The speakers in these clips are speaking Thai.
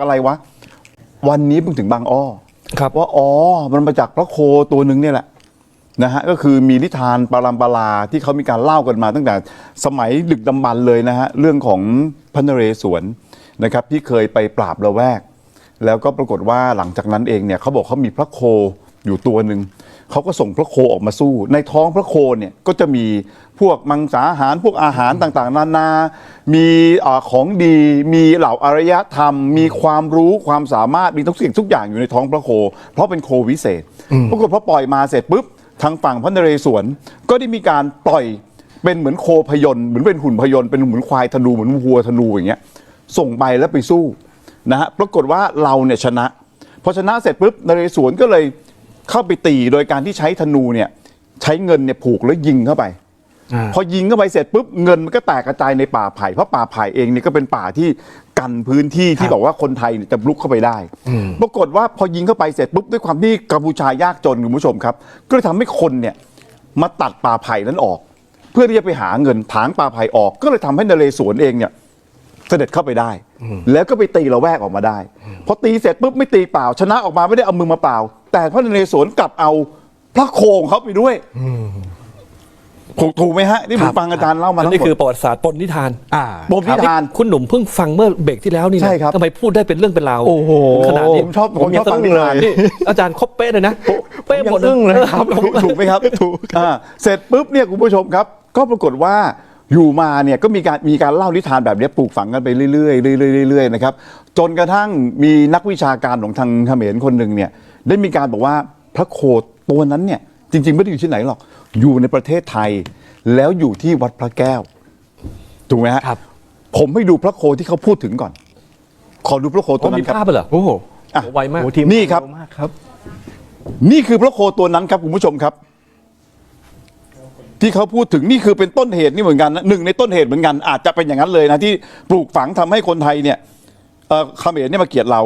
อะไรวะ วันนี้เพิ่งถึงบางอ้อครับว่าอ๋อมันมาจากพระโคตัวหนึ่งเนี่ยแหละนะฮะก็คือมีนิทานปารัมปราที่เขามีการเล่ากันมาตั้งแต่สมัยดึกดำบรรพ์เลยนะฮะเรื่องของพระนเรศวรนะครับที่เคยไปปราบระแวก แล้วก็ปรากฏว่าหลังจากนั้นเองเนี่ยเขาบอกเขามีพระโคอยู่ตัวหนึ่ง เขาก็ส่งพระโคออกมาสู้ ในท้องพระโคเนี่ยก็จะมีพวกมังสาหารพวกอาหารต่างๆ นานา มีอาของดี มีเหล่าอารยธรรม มีความรู้ความสามารถมีทุกสิ่งทุกอย่างอยู่ในท้องพระโค เพราะเป็นโควิเศษปรากฏพอปล่อยมาเสร็จปุ๊บทางฝั่งพระนเรศวรก็ได้มีการปล่อยเป็นเหมือนโคพยนต์เหมือนเป็นหุ่นพยนต์เป็นเหมือนควายธนูเหมือนวัวธนูอย่างเงี้ยส่งไปแล้วไปสู้นะฮะปรากฏว่าเราเนี่ยชนะพอชนะเสร็จปุ๊บนเรศวรก็เลย เข้าไปตีโดยการที่ใช้ธนูเนี่ยใช้เงินเนี่ยผูกแล้วยิงเข้าไปอ่าพอยิงเข้าไปเสร็จปุ๊บเงินมันก็แตกกระจายในป่าไผ่เพราะป่าไผ่เองเนี่ยก็เป็นป่าที่กันพื้นที่ที่บอกว่าคนไทยเนี่ยจะลุกเข้าไปได้ ปรากฏว่าพอยิงเข้าไปเสร็จปุ๊บด้วยความที่กัมพูชายากจนคุณผู้ชมครับ ก็เลยทำให้คนเนี่ยมาตัดป่าไผ่นั้นออก เพื่อที่จะไปหาเงินถางป่าไผ่ออก ก็เลยทำให้นเรศวรเองเนี่ยเสด็จเข้าไปได้ แล้วก็ไปตีละแวกออกมาได้ พอตีเสร็จปุ๊บไม่ตีเปล่า ชนะออกมาไม่ได้เอามือมาเปล่า แต่พระนเรศวรกลับเอาพระโคงเขาไปด้วยถูกถูกไหมฮะที่ผมฟังอาจารย์เล่ามาอันทั้งนี้หมดคือประวัติศาสตร์ปนนิทานอ่า ปมนิทานคุณหนุ่มเพิ่งฟังเมื่อเบรกที่แล้วนี่นะใช่ครับทำไมพูดได้เป็นเรื่องเป็นราวโอ้โหขนาดนี้ผมชอบผมชอบฟังนิทาน นี่อาจารย์ครบเป๊ะเลยนะเป๊ะหมดผมยังอึ้งเลยครับถูกถูกไหมครับ ถูกอ่าเสร็จปุ๊บเนี่ยคุณผู้ชมครับ ก็ปรากฏว่า อยู่มาเนี่ยก็มีการมีการเล่านิทานแบบนี้ปลูกฝังกันไปเรื่อยๆเรื่อยๆเรื่อยๆนะครับจนกระทั่งมีนักวิชาการของทางเขมรคนหนึ่งเนี่ยได้มีการบอกว่าพระโคตัวนั้นเนี่ยจริง ๆ ไม่ได้อยู่ที่ไหนหรอกอยู่ในประเทศไทย แล้วอยู่ที่วัดพระแก้วถูกไหมฮะครับ ผมให้ดูพระโคที่เขาพูดถึงก่อน ขอดูพระโคตัวมีนั้นครับภาพเหรอโอ้โหอะไวมาก โอ้ทีมนี่ครับเร็วมากครับ นี่คือพระโคตัวนั้นครับคุณผู้ชมครับ ที่เขาพูดถึงนี่คือเป็นต้นเหตุนี่เหมือนกันนะหนึ่งในต้นเหตุเหมือนกันอาจจะเป็นอย่างนั้นเลยนะที่ปลูกฝังทำให้คนไทยเนี่ยเอ่อเขมรเนี่ยมาเกลียดเรา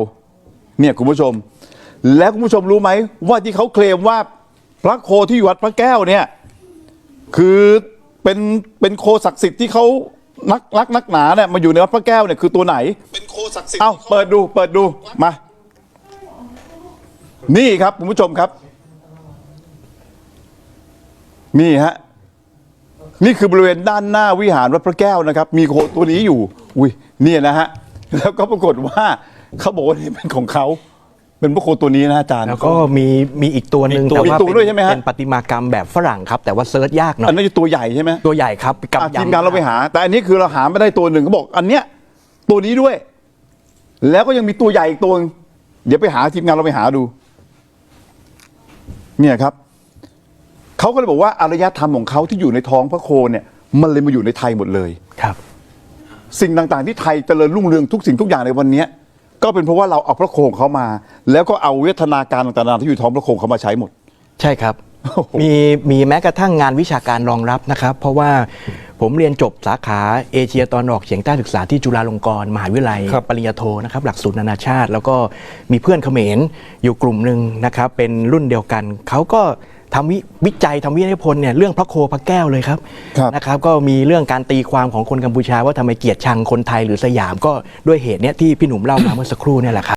เนี่ยคุณผู้ชม แล้วคุณผู้ชมรู้ไหมว่าที่เขาเคลมว่าพระโคที่อยู่วัดพระแก้วเนี่ย คือเป็นเป็นโคศักดิ์สิทธิ์ที่เขานักรักนักหนาเนี่ยมาอยู่ในวัดพระแก้วเนี่ยคือตัวไหน เป็นโคศักดิ์สิทธิ์เอ้าเปิดดูเปิดดูมา นี่ครับคุณผู้ชมครับ นี่ฮะ นี่คือบริเวณด้านหน้าวิหารวัดพระแก้วนะครับ มีโคตัวนี้อยู่ อุ้ยเนี่ยนะฮะ แล้วก็ปรากฏว่าเขาบอกว่านี่เป็นของเขาเป็นพระโคตัวนี้นะอาจารย์ แล้วก็มีมีอีกตัวหนึ่งมีตัวแต่ว่ามีตัวด้วยใช่ไหมฮะเป็นประติมากรรมแบบฝรั่งครับ แต่ว่าเซิร์ชยากหน่ออันยนั้นจะตัวใหญ่ใช่ไหมตัวใหญ่ครับกับอะยำทีมงานเราไปหา แต่อันนี้คือเราหาไม่ได้ตัวหนึ่งเขาบอกอันเนี้ยตัวนี้ด้วย แล้วก็ยังมีตัวใหญ่อีกตัวหนึ่งเดี๋ยวไปหาทีมงานเราไปหาดู เนี่ยครับ เขาก็เลยบอกว่าอารยธรรมของเขาที่อยู่ในท้องพระโคเนี่ยมันเลยมาอยู่ในไทยหมดเลย ครับ สิ่งต่างๆที่ไทยเจริญรุ่งเรืองทุกสิ่งทุกอย่างในวันเนี้ยก็เป็นเพราะว่าเราเอาพระโคของเขามา แล้วก็เอาวิทนาการต่างๆที่อยู่ท้องพระโคเขามาใช้หมด ใช่ครับโอ้โห มีมีแม้กระทั่งงานวิชาการรองรับนะครับ เพราะว่าผมเรียนจบสาขาเอเชียตอนออกเฉียงใต้ศึกษาที่จุฬาลงกรณ์มหาวิทยาลัยครับปริญญาโทนะครับหลักสูตรนานาชาติ แล้วก็มีเพื่อนเขมรอยู่กลุ่มหนึ่งนะครับ เป็นรุ่นเดียวกัน เขาก็ทำวิวิจัยทำวิทยาพลเนี่ยเรื่องพระโคพระแก้วเลยครับครับนะครับ ก็มีเรื่องการตีความของคนกัมพูชาว่าทำไมเกลียดชังคนไทยหรือสยามก็ด้วยเหตุเนี้ยที่พี่หนุ่มเล่ามาเมื่อสักครู่เนี่ยแหละครับ